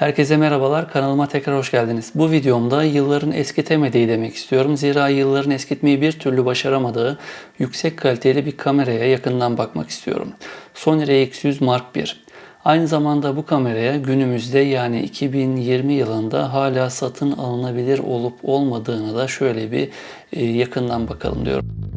Herkese merhabalar, kanalıma tekrar hoş geldiniz. Bu videomda yılların eskitemediği demek istiyorum. Zira yılların eskitmeyi bir türlü başaramadığı yüksek kaliteli bir kameraya yakından bakmak istiyorum. Sony RX100 Mark I. Aynı zamanda bu kameraya günümüzde yani 2020 yılında hala satın alınabilir olup olmadığını da şöyle bir e, yakından bakalım diyorum.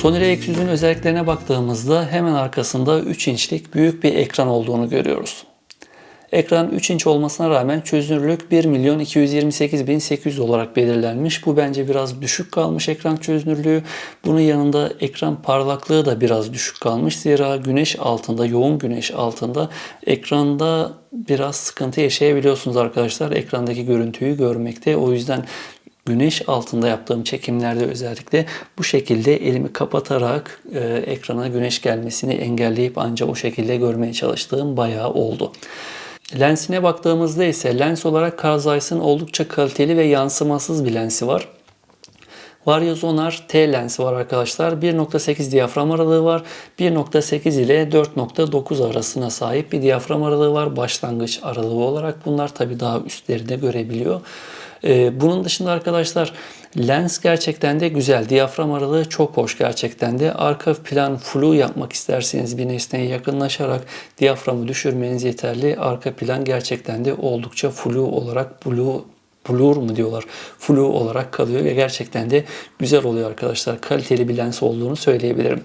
Sony RX100'ün özelliklerine baktığımızda hemen arkasında 3 inçlik büyük bir ekran olduğunu görüyoruz. Ekran 3 inç olmasına rağmen çözünürlük 1.228.800 olarak belirlenmiş. Bu bence biraz düşük kalmış ekran çözünürlüğü. Bunun yanında ekran parlaklığı da biraz düşük kalmış. Zira güneş altında, yoğun güneş altında ekranda biraz sıkıntı yaşayabiliyorsunuz arkadaşlar. Ekrandaki görüntüyü görmekte. O yüzden güneş altında yaptığım çekimlerde özellikle bu şekilde elimi kapatarak e, ekrana güneş gelmesini engelleyip ancak o şekilde görmeye çalıştığım bayağı oldu. Lensine baktığımızda ise lens olarak Carl Zeiss'in oldukça kaliteli ve yansımasız bir lensi var. Varyo Zonar T lensi var arkadaşlar. 1.8 diyafram aralığı var. 1.8 ile 4.9 arasına sahip bir diyafram aralığı var. Başlangıç aralığı olarak bunlar tabi daha üstlerinde görebiliyor. Ee, bunun dışında arkadaşlar lens gerçekten de güzel. Diyafram aralığı çok hoş gerçekten de. Arka plan flu yapmak isterseniz bir nesneye yakınlaşarak diyaframı düşürmeniz yeterli. Arka plan gerçekten de oldukça flu olarak blue blur mu diyorlar flu olarak kalıyor ve gerçekten de güzel oluyor arkadaşlar. Kaliteli bir lens olduğunu söyleyebilirim.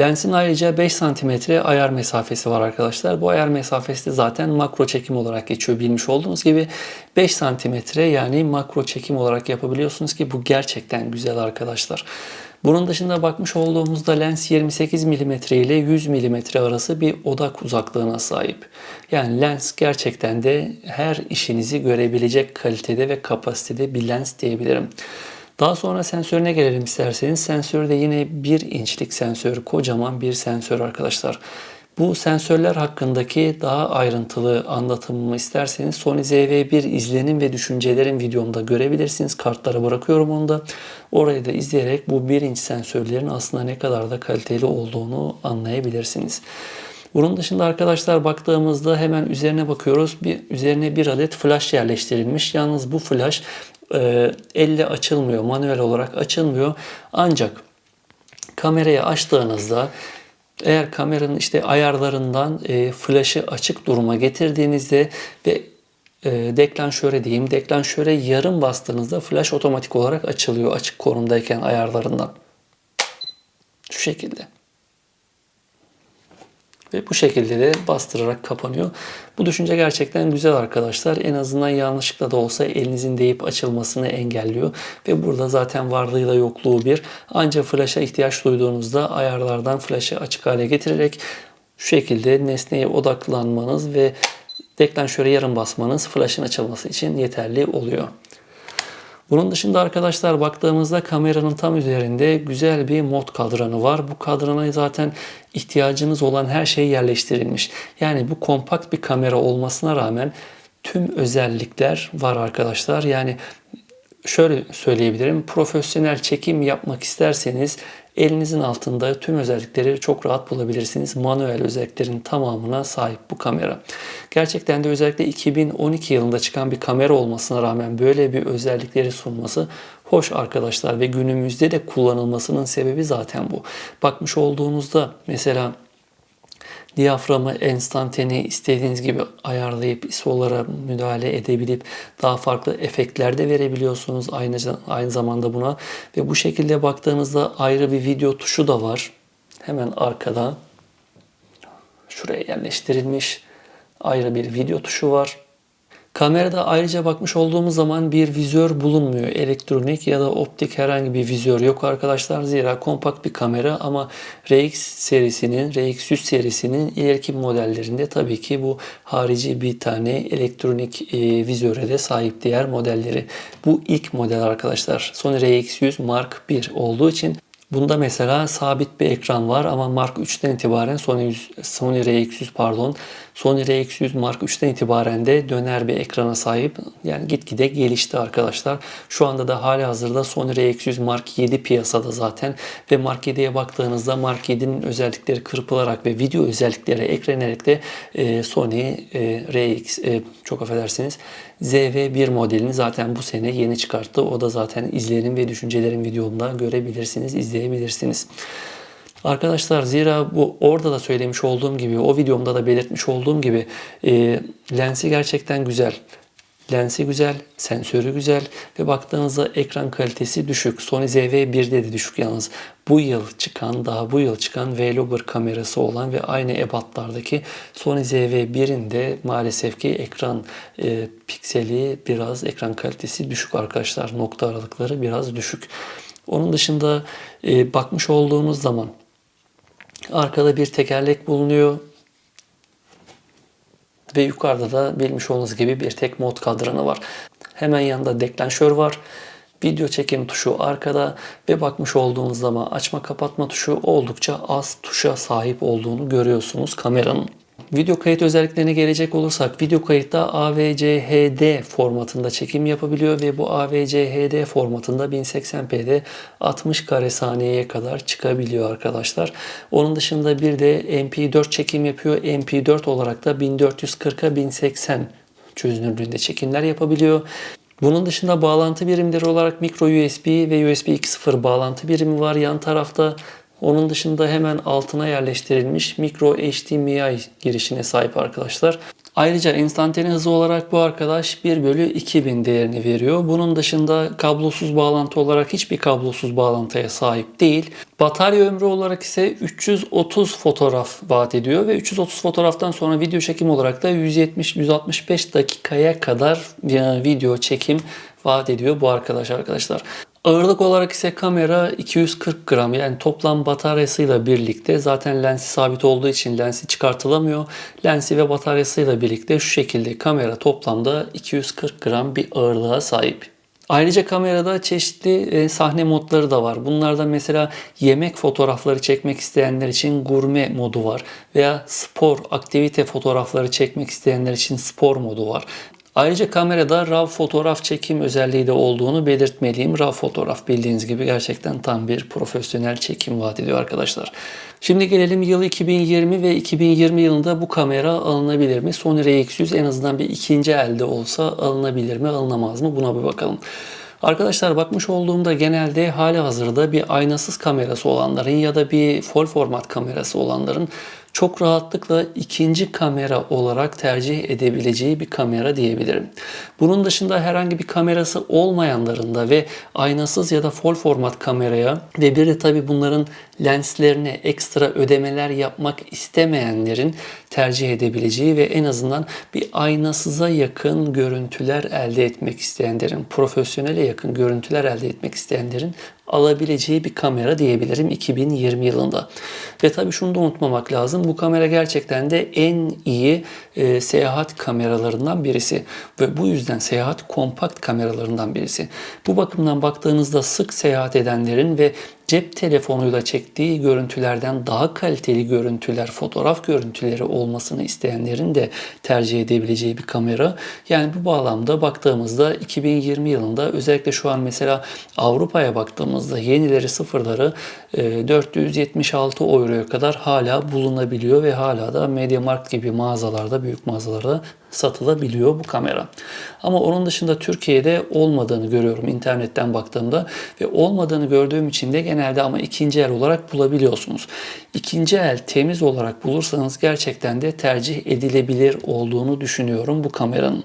Lensin ayrıca 5 cm ayar mesafesi var arkadaşlar. Bu ayar mesafesi de zaten makro çekim olarak geçiyor bilmiş olduğunuz gibi. 5 cm yani makro çekim olarak yapabiliyorsunuz ki bu gerçekten güzel arkadaşlar. Bunun dışında bakmış olduğumuzda lens 28 mm ile 100 mm arası bir odak uzaklığına sahip. Yani lens gerçekten de her işinizi görebilecek kalitede ve kapasitede bir lens diyebilirim. Daha sonra sensörüne gelelim isterseniz. Sensör de yine 1 inçlik sensör, kocaman bir sensör arkadaşlar. Bu sensörler hakkındaki daha ayrıntılı anlatımımı isterseniz Sony ZV-1 izlenim ve düşüncelerin videomda görebilirsiniz. Kartlara bırakıyorum onu da. Orayı da izleyerek bu 1 inç sensörlerin aslında ne kadar da kaliteli olduğunu anlayabilirsiniz. Bunun dışında arkadaşlar baktığımızda hemen üzerine bakıyoruz. Bir üzerine bir adet flash yerleştirilmiş. Yalnız bu flash e, elle açılmıyor, manuel olarak açılmıyor. Ancak kamerayı açtığınızda eğer kameranın işte ayarlarından e, flaşı açık duruma getirdiğinizde ve e, deklanşöre diyeyim, deklanşöre yarım bastığınızda flash otomatik olarak açılıyor açık konumdayken ayarlarından. Şu şekilde. Ve bu şekilde de bastırarak kapanıyor. Bu düşünce gerçekten güzel arkadaşlar. En azından yanlışlıkla da olsa elinizin deyip açılmasını engelliyor. Ve burada zaten varlığıyla yokluğu bir. Ancak flaşa ihtiyaç duyduğunuzda ayarlardan flaşı açık hale getirerek şu şekilde nesneye odaklanmanız ve deklanşöre yarım basmanız flaşın açılması için yeterli oluyor. Bunun dışında arkadaşlar baktığımızda kameranın tam üzerinde güzel bir mod kadranı var. Bu kadrana zaten ihtiyacınız olan her şey yerleştirilmiş. Yani bu kompakt bir kamera olmasına rağmen tüm özellikler var arkadaşlar. Yani şöyle söyleyebilirim. Profesyonel çekim yapmak isterseniz elinizin altında tüm özellikleri çok rahat bulabilirsiniz. Manuel özelliklerin tamamına sahip bu kamera. Gerçekten de özellikle 2012 yılında çıkan bir kamera olmasına rağmen böyle bir özellikleri sunması hoş arkadaşlar ve günümüzde de kullanılmasının sebebi zaten bu. Bakmış olduğunuzda mesela diyaframı enstantane istediğiniz gibi ayarlayıp ISO'lara müdahale edebilip daha farklı efektler de verebiliyorsunuz aynı, aynı zamanda buna. Ve bu şekilde baktığınızda ayrı bir video tuşu da var. Hemen arkada şuraya yerleştirilmiş ayrı bir video tuşu var. Kamerada ayrıca bakmış olduğumuz zaman bir vizör bulunmuyor. Elektronik ya da optik herhangi bir vizör yok arkadaşlar. Zira kompakt bir kamera ama RX serisinin, RX100 serisinin ileriki modellerinde tabii ki bu harici bir tane elektronik e, vizöre de sahip diğer modelleri. Bu ilk model arkadaşlar. Sony RX100 Mark 1 olduğu için Bunda mesela sabit bir ekran var ama Mark 3'ten itibaren Sony, Sony RX100 pardon Sony RX100 Mark 3'ten itibaren de döner bir ekrana sahip. Yani gitgide gelişti arkadaşlar. Şu anda da hali hazırda Sony RX100 Mark 7 piyasada zaten ve Mark 7'ye baktığınızda Mark 7'nin özellikleri kırpılarak ve video özellikleri eklenerek de e, Sony e, RX e, çok affedersiniz ZV1 modelini zaten bu sene yeni çıkarttı. O da zaten izlenim ve düşüncelerim videomda görebilirsiniz, izleyebilirsiniz. Arkadaşlar zira bu orada da söylemiş olduğum gibi o videomda da belirtmiş olduğum gibi e, lensi gerçekten güzel. Lensi güzel, sensörü güzel ve baktığınızda ekran kalitesi düşük. Sony ZV-1'de de düşük yalnız. Bu yıl çıkan, daha bu yıl çıkan Vlogger kamerası olan ve aynı ebatlardaki Sony ZV-1'in de maalesef ki ekran e, pikseli biraz ekran kalitesi düşük arkadaşlar. Nokta aralıkları biraz düşük. Onun dışında e, bakmış olduğunuz zaman arkada bir tekerlek bulunuyor. Ve yukarıda da bilmiş olduğunuz gibi bir tek mod kadranı var. Hemen yanında deklanşör var. Video çekim tuşu arkada ve bakmış olduğunuz zaman açma kapatma tuşu oldukça az tuşa sahip olduğunu görüyorsunuz kameranın. Video kayıt özelliklerine gelecek olursak video kayıtta AVCHD formatında çekim yapabiliyor ve bu AVCHD formatında 1080p'de 60 kare saniyeye kadar çıkabiliyor arkadaşlar. Onun dışında bir de MP4 çekim yapıyor. MP4 olarak da 1440'a 1080 çözünürlüğünde çekimler yapabiliyor. Bunun dışında bağlantı birimleri olarak micro USB ve USB 2.0 bağlantı birimi var yan tarafta. Onun dışında hemen altına yerleştirilmiş micro HDMI girişine sahip arkadaşlar. Ayrıca instantane hızı olarak bu arkadaş 1 bölü 2000 değerini veriyor. Bunun dışında kablosuz bağlantı olarak hiçbir kablosuz bağlantıya sahip değil. Batarya ömrü olarak ise 330 fotoğraf vaat ediyor ve 330 fotoğraftan sonra video çekim olarak da 170-165 dakikaya kadar video çekim vaat ediyor bu arkadaş arkadaşlar. Ağırlık olarak ise kamera 240 gram yani toplam bataryasıyla birlikte zaten lensi sabit olduğu için lensi çıkartılamıyor. Lensi ve bataryasıyla birlikte şu şekilde kamera toplamda 240 gram bir ağırlığa sahip. Ayrıca kamerada çeşitli e, sahne modları da var. Bunlardan mesela yemek fotoğrafları çekmek isteyenler için gurme modu var. Veya spor, aktivite fotoğrafları çekmek isteyenler için spor modu var. Ayrıca kamerada RAW fotoğraf çekim özelliği de olduğunu belirtmeliyim. RAW fotoğraf bildiğiniz gibi gerçekten tam bir profesyonel çekim vaat ediyor arkadaşlar. Şimdi gelelim yıl 2020 ve 2020 yılında bu kamera alınabilir mi? Sony RX100 en azından bir ikinci elde olsa alınabilir mi, alınamaz mı? Buna bir bakalım. Arkadaşlar bakmış olduğumda genelde hali hazırda bir aynasız kamerası olanların ya da bir full format kamerası olanların çok rahatlıkla ikinci kamera olarak tercih edebileceği bir kamera diyebilirim. Bunun dışında herhangi bir kamerası olmayanların da ve aynasız ya da full format kameraya ve bir de tabi bunların lenslerine ekstra ödemeler yapmak istemeyenlerin tercih edebileceği ve en azından bir aynasıza yakın görüntüler elde etmek isteyenlerin, profesyonele yakın görüntüler elde etmek isteyenlerin alabileceği bir kamera diyebilirim 2020 yılında. Ve tabii şunu da unutmamak lazım. Bu kamera gerçekten de en iyi e, seyahat kameralarından birisi. Ve bu yüzden seyahat kompakt kameralarından birisi. Bu bakımdan baktığınızda sık seyahat edenlerin ve cep telefonuyla çektiği görüntülerden daha kaliteli görüntüler, fotoğraf görüntüleri olmasını isteyenlerin de tercih edebileceği bir kamera. Yani bu bağlamda baktığımızda 2020 yılında özellikle şu an mesela Avrupa'ya baktığımızda yenileri sıfırları 476 e, euroya kadar hala bulunabiliyor ve hala da MediaMarkt gibi mağazalarda, büyük mağazalarda satılabiliyor bu kamera. Ama onun dışında Türkiye'de olmadığını görüyorum internetten baktığımda ve olmadığını gördüğüm için de genelde ama ikinci el olarak bulabiliyorsunuz. İkinci el temiz olarak bulursanız gerçekten de tercih edilebilir olduğunu düşünüyorum bu kameranın.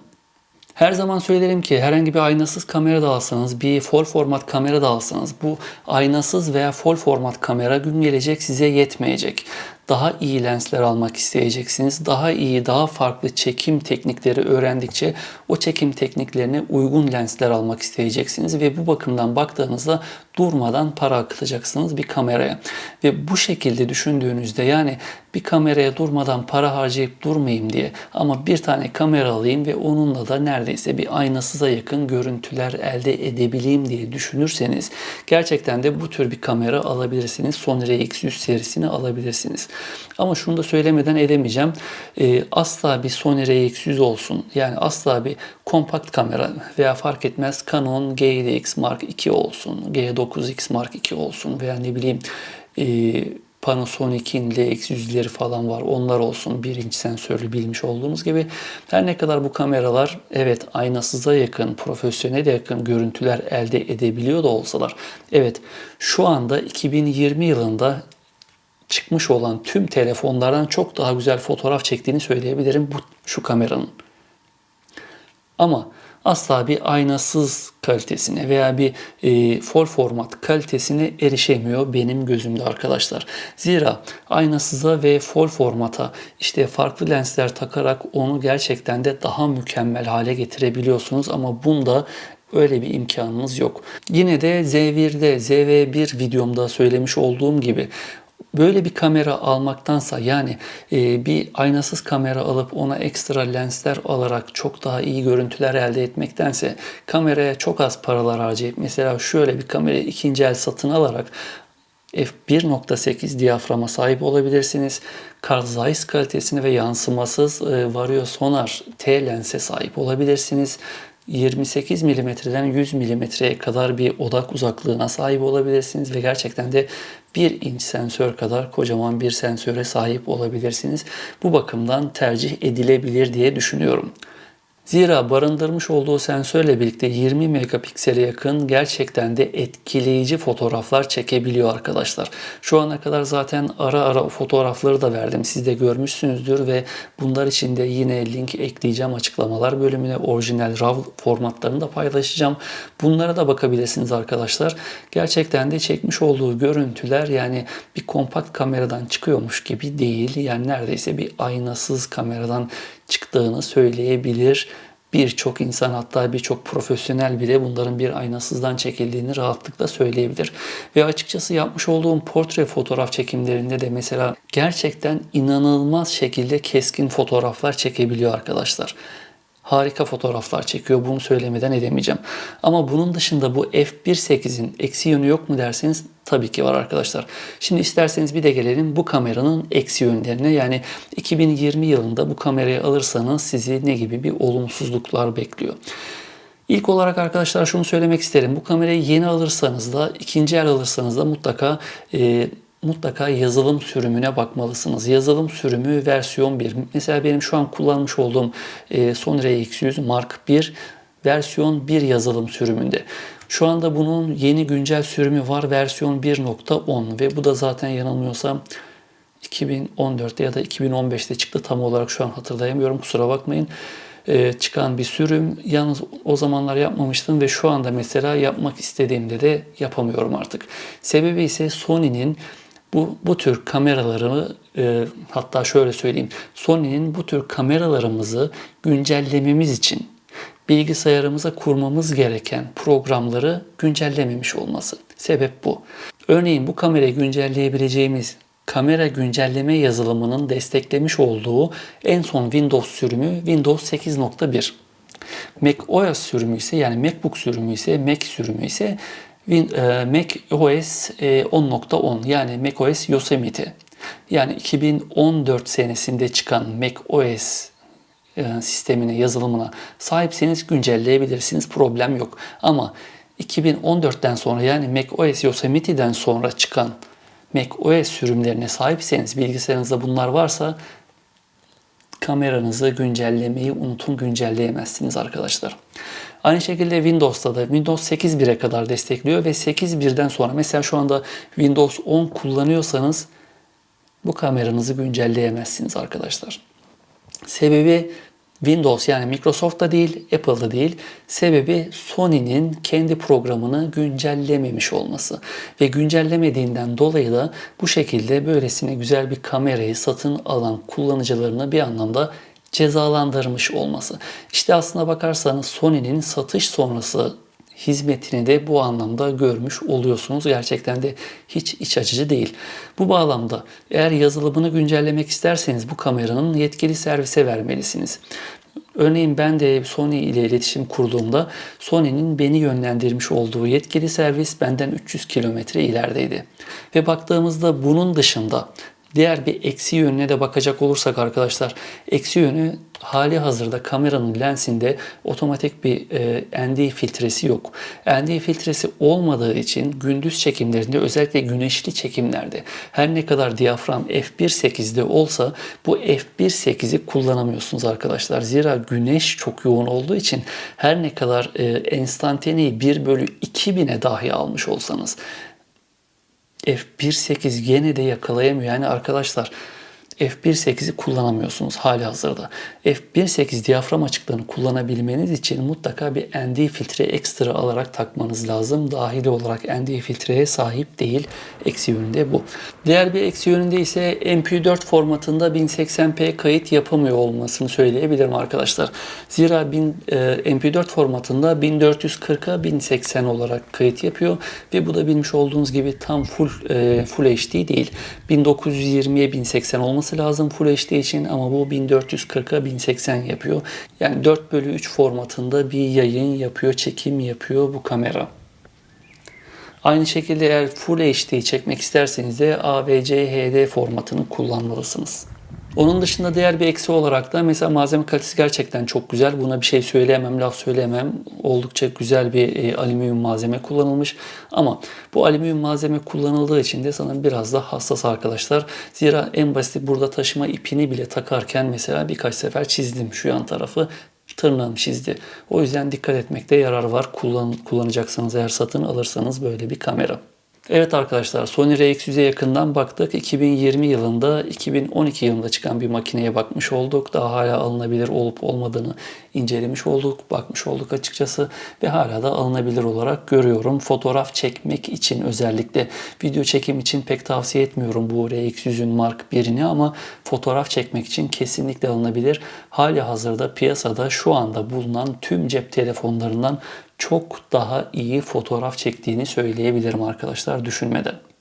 Her zaman söylerim ki herhangi bir aynasız kamera da alsanız, bir full format kamera da alsanız bu aynasız veya full format kamera gün gelecek size yetmeyecek daha iyi lensler almak isteyeceksiniz. Daha iyi, daha farklı çekim teknikleri öğrendikçe o çekim tekniklerine uygun lensler almak isteyeceksiniz ve bu bakımdan baktığınızda durmadan para akıtacaksınız bir kameraya. Ve bu şekilde düşündüğünüzde yani bir kameraya durmadan para harcayıp durmayayım diye ama bir tane kamera alayım ve onunla da neredeyse bir aynasıza yakın görüntüler elde edebileyim diye düşünürseniz gerçekten de bu tür bir kamera alabilirsiniz. Sony RX100 serisini alabilirsiniz. Ama şunu da söylemeden edemeyeceğim. Ee, asla bir Sony RX100 olsun. Yani asla bir kompakt kamera veya fark etmez Canon G7X Mark II olsun. G9X Mark II olsun veya ne bileyim e, Panasonic'in LX100'leri falan var. Onlar olsun. Bir inç sensörlü bilmiş olduğunuz gibi. Her ne kadar bu kameralar evet aynasıza yakın, profesyonel yakın görüntüler elde edebiliyor da olsalar. Evet şu anda 2020 yılında çıkmış olan tüm telefonlardan çok daha güzel fotoğraf çektiğini söyleyebilirim bu şu kameranın. Ama asla bir aynasız kalitesine veya bir e, full format kalitesine erişemiyor benim gözümde arkadaşlar. Zira aynasıza ve full formata işte farklı lensler takarak onu gerçekten de daha mükemmel hale getirebiliyorsunuz ama bunda Öyle bir imkanınız yok. Yine de Z1'de, ZV1 videomda söylemiş olduğum gibi böyle bir kamera almaktansa yani e, bir aynasız kamera alıp ona ekstra lensler alarak çok daha iyi görüntüler elde etmektense kameraya çok az paralar harcayıp mesela şöyle bir kamera ikinci el satın alarak f1.8 diyaframa sahip olabilirsiniz. Carl Zeiss kalitesine ve yansımasız e, Vario Sonar T lense sahip olabilirsiniz. 28 milimetreden 100 milimetreye kadar bir odak uzaklığına sahip olabilirsiniz ve gerçekten de 1 inç sensör kadar kocaman bir sensöre sahip olabilirsiniz. Bu bakımdan tercih edilebilir diye düşünüyorum. Zira barındırmış olduğu sensörle birlikte 20 megapiksele yakın gerçekten de etkileyici fotoğraflar çekebiliyor arkadaşlar. Şu ana kadar zaten ara ara fotoğrafları da verdim. Siz de görmüşsünüzdür ve bunlar için de yine link ekleyeceğim açıklamalar bölümüne. Orijinal RAW formatlarını da paylaşacağım. Bunlara da bakabilirsiniz arkadaşlar. Gerçekten de çekmiş olduğu görüntüler yani bir kompakt kameradan çıkıyormuş gibi değil. Yani neredeyse bir aynasız kameradan çıktığını söyleyebilir. Birçok insan hatta birçok profesyonel bile bunların bir aynasızdan çekildiğini rahatlıkla söyleyebilir. Ve açıkçası yapmış olduğum portre fotoğraf çekimlerinde de mesela gerçekten inanılmaz şekilde keskin fotoğraflar çekebiliyor arkadaşlar harika fotoğraflar çekiyor. Bunu söylemeden edemeyeceğim. Ama bunun dışında bu f1.8'in eksi yönü yok mu derseniz tabii ki var arkadaşlar. Şimdi isterseniz bir de gelelim bu kameranın eksi yönlerine. Yani 2020 yılında bu kamerayı alırsanız sizi ne gibi bir olumsuzluklar bekliyor. İlk olarak arkadaşlar şunu söylemek isterim. Bu kamerayı yeni alırsanız da ikinci el alırsanız da mutlaka e, mutlaka yazılım sürümüne bakmalısınız. Yazılım sürümü versiyon 1. Mesela benim şu an kullanmış olduğum e, Sony RX100 Mark 1 versiyon 1 yazılım sürümünde. Şu anda bunun yeni güncel sürümü var versiyon 1.10 ve bu da zaten yanılmıyorsam 2014'te ya da 2015'te çıktı tam olarak şu an hatırlayamıyorum kusura bakmayın e, çıkan bir sürüm. Yalnız o zamanlar yapmamıştım ve şu anda mesela yapmak istediğimde de yapamıyorum artık. Sebebi ise Sony'nin bu, bu tür kameraları e, hatta şöyle söyleyeyim. Sony'nin bu tür kameralarımızı güncellememiz için bilgisayarımıza kurmamız gereken programları güncellememiş olması. Sebep bu. Örneğin bu kamerayı güncelleyebileceğimiz kamera güncelleme yazılımının desteklemiş olduğu en son Windows sürümü Windows 8.1. Mac OS sürümü ise yani MacBook sürümü ise Mac sürümü ise Mac OS 10.10 e, yani Mac OS Yosemite. Yani 2014 senesinde çıkan Mac OS e, sistemine, yazılımına sahipseniz güncelleyebilirsiniz. Problem yok. Ama 2014'ten sonra yani Mac OS Yosemite'den sonra çıkan Mac OS sürümlerine sahipseniz, bilgisayarınızda bunlar varsa kameranızı güncellemeyi unutun güncelleyemezsiniz arkadaşlar. Aynı şekilde Windows'ta da Windows 8.1'e kadar destekliyor ve 8.1'den sonra mesela şu anda Windows 10 kullanıyorsanız bu kameranızı güncelleyemezsiniz arkadaşlar. Sebebi Windows yani Microsoft'ta değil, Apple'da değil. Sebebi Sony'nin kendi programını güncellememiş olması. Ve güncellemediğinden dolayı da bu şekilde böylesine güzel bir kamerayı satın alan kullanıcılarına bir anlamda cezalandırmış olması. İşte aslına bakarsanız Sony'nin satış sonrası hizmetini de bu anlamda görmüş oluyorsunuz. Gerçekten de hiç iç açıcı değil. Bu bağlamda eğer yazılımını güncellemek isterseniz bu kameranın yetkili servise vermelisiniz. Örneğin ben de Sony ile iletişim kurduğumda Sony'nin beni yönlendirmiş olduğu yetkili servis benden 300 kilometre ilerideydi. Ve baktığımızda bunun dışında diğer bir eksi yönüne de bakacak olursak arkadaşlar eksi yönü hali hazırda kameranın lensinde otomatik bir e, ND filtresi yok. ND filtresi olmadığı için gündüz çekimlerinde özellikle güneşli çekimlerde her ne kadar diyafram f1.8'de olsa bu f1.8'i kullanamıyorsunuz arkadaşlar. Zira güneş çok yoğun olduğu için her ne kadar e, enstantaneyi 1 bölü 2000'e dahi almış olsanız F1.8 gene de yakalayamıyor. Yani arkadaşlar F1.8'i kullanamıyorsunuz hali hazırda. F1.8 diyafram açıklığını kullanabilmeniz için mutlaka bir ND filtre ekstra alarak takmanız lazım. Dahili olarak ND filtreye sahip değil. Eksi yönünde bu. Diğer bir eksi yönünde ise MP4 formatında 1080p kayıt yapamıyor olmasını söyleyebilirim arkadaşlar. Zira 1000, e, MP4 formatında 1440'a 1080 olarak kayıt yapıyor ve bu da bilmiş olduğunuz gibi tam full e, full HD değil. 1920'ye 1080 olması lazım Full HD için ama bu 1440'a 1080 yapıyor. Yani 4 bölü 3 formatında bir yayın yapıyor, çekim yapıyor bu kamera. Aynı şekilde eğer Full HD çekmek isterseniz de AVC HD formatını kullanmalısınız. Onun dışında diğer bir eksi olarak da mesela malzeme kalitesi gerçekten çok güzel. Buna bir şey söyleyemem, laf söyleyemem. Oldukça güzel bir e, alüminyum malzeme kullanılmış. Ama bu alüminyum malzeme kullanıldığı için de sanırım biraz da hassas arkadaşlar. Zira en basit burada taşıma ipini bile takarken mesela birkaç sefer çizdim şu yan tarafı tırnağım çizdi. O yüzden dikkat etmekte yarar var. Kullan, kullanacaksanız eğer satın alırsanız böyle bir kamera. Evet arkadaşlar Sony RX100'e yakından baktık. 2020 yılında 2012 yılında çıkan bir makineye bakmış olduk. Daha hala alınabilir olup olmadığını incelemiş olduk, bakmış olduk açıkçası ve hala da alınabilir olarak görüyorum. Fotoğraf çekmek için özellikle video çekim için pek tavsiye etmiyorum bu RX100'ün Mark 1'ini ama fotoğraf çekmek için kesinlikle alınabilir. Hali hazırda piyasada şu anda bulunan tüm cep telefonlarından çok daha iyi fotoğraf çektiğini söyleyebilirim arkadaşlar düşünmeden.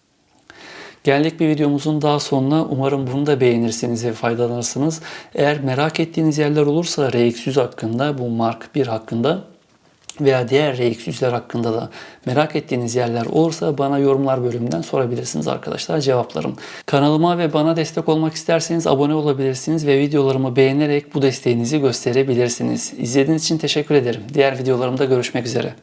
Geldik bir videomuzun daha sonuna. Umarım bunu da beğenirsiniz ve faydalanırsınız. Eğer merak ettiğiniz yerler olursa RX100 hakkında, bu Mark 1 hakkında veya diğer RX100'ler hakkında da merak ettiğiniz yerler olursa bana yorumlar bölümünden sorabilirsiniz arkadaşlar cevaplarım. Kanalıma ve bana destek olmak isterseniz abone olabilirsiniz ve videolarımı beğenerek bu desteğinizi gösterebilirsiniz. İzlediğiniz için teşekkür ederim. Diğer videolarımda görüşmek üzere.